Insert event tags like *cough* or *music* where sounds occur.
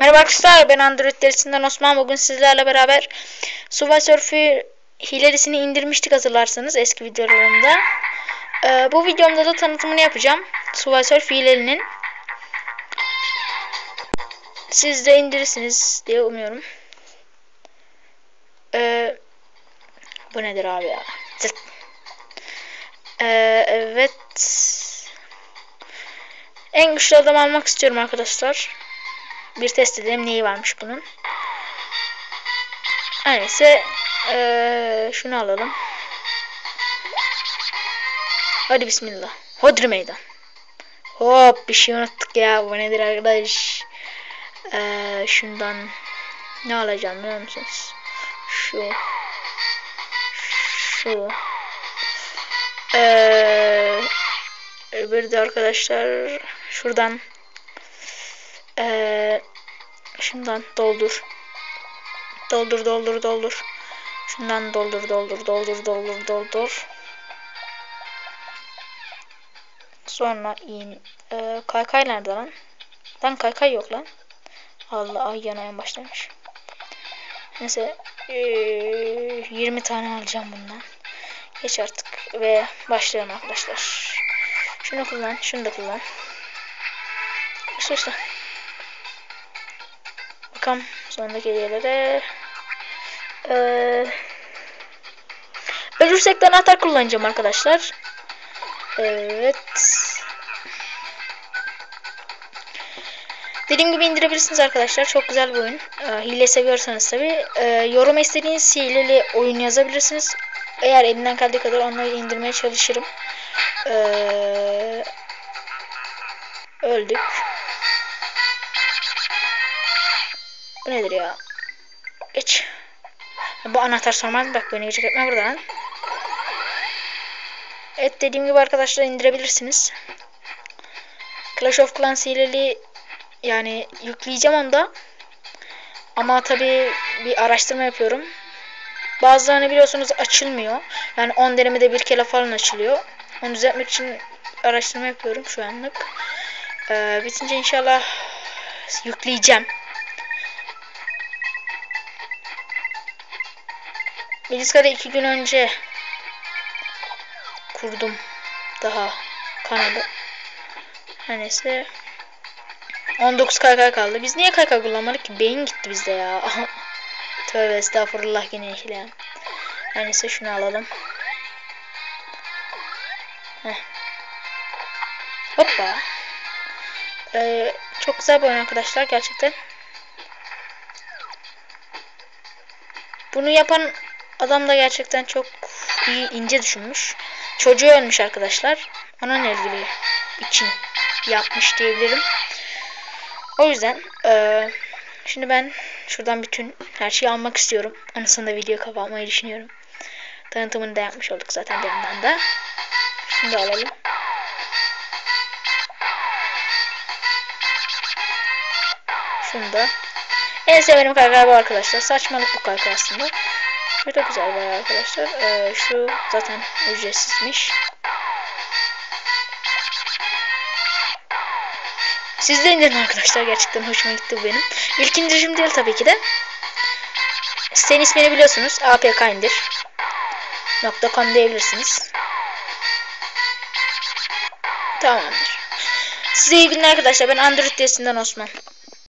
Merhaba arkadaşlar ben Android derisinden Osman bugün sizlerle beraber Subway Surf'ü hilelisini indirmiştik hatırlarsanız eski videolarımda. Ee, bu videomda da tanıtımını yapacağım. Subway Surf hilelinin. Siz de indirirsiniz diye umuyorum. Ee, bu nedir abi ya? Zıt. Ee, evet. En güçlü adam almak istiyorum arkadaşlar. Bir test edelim neyi varmış bunun. Neyse ee, şunu alalım. Hadi bismillah. Hodri meydan. Hop bir şey unuttuk ya. Bu nedir arkadaş? Ee, şundan ne alacağım biliyor musunuz? Şu. Şu. Ee, bir de arkadaşlar şuradan ee, şundan doldur. Doldur doldur doldur. Şundan doldur doldur doldur doldur doldur. Sonra in. Ee, kaykay nerede lan? Lan kaykay yok lan. Allah ay yanaya başlamış. Neyse ee, 20 tane alacağım bundan. Geç artık ve başlayalım arkadaşlar. Şunu kullan, şunu da kullan. İşte işte. Bakalım sonraki hediyelere. Ee, ölürsek de anahtar kullanacağım arkadaşlar. Evet. Dediğim gibi indirebilirsiniz arkadaşlar. Çok güzel bir oyun. Ee, hile seviyorsanız tabi. Ee, yoruma istediğiniz hileli oyun yazabilirsiniz. Eğer elinden geldiği kadar onları indirmeye çalışırım. Ee, öldük. Bu nedir ya? Geç. Bu anahtar sormaz. Bak beni geçecek etme buradan. Evet dediğim gibi arkadaşlar indirebilirsiniz. Clash of Clans hileli yani yükleyeceğim onda. Ama tabi bir araştırma yapıyorum. Bazılarını biliyorsunuz açılmıyor. Yani 10 denemede bir kere falan açılıyor. Onu düzeltmek için araştırma yapıyorum şu anlık. Ee, bitince inşallah yükleyeceğim. Bilgisayarı iki gün önce kurdum. Daha kanalı. Her neyse. 19 KK kaldı. Biz niye KK kullanmadık ki? Beyin gitti bizde ya. *laughs* Tövbe estağfurullah yine işleyen. Her neyse şunu alalım. Heh. Hoppa. Ee, çok güzel bir oyun arkadaşlar gerçekten. Bunu yapan adam da gerçekten çok iyi ince düşünmüş. Çocuğu ölmüş arkadaşlar. Onunla ilgili için yapmış diyebilirim. O yüzden e, şimdi ben şuradan bütün her şeyi almak istiyorum. Anısında video kapatmayı düşünüyorum. Tanıtımını da yapmış olduk zaten derinden de. Da alalım. Şunu da. En sevdiğim kaykay bu arkadaşlar. Saçmalık bu kaykay aslında. Bu da güzel bayağı arkadaşlar. Ee, şu zaten ücretsizmiş. Siz de indirin arkadaşlar. Gerçekten hoşuma gitti bu benim. İlk indirişim değil tabii ki de. Sitenin ismini biliyorsunuz. apk indir. .com diyebilirsiniz. Tamamdır. Size iyi günler arkadaşlar. Ben Android testinden Osman.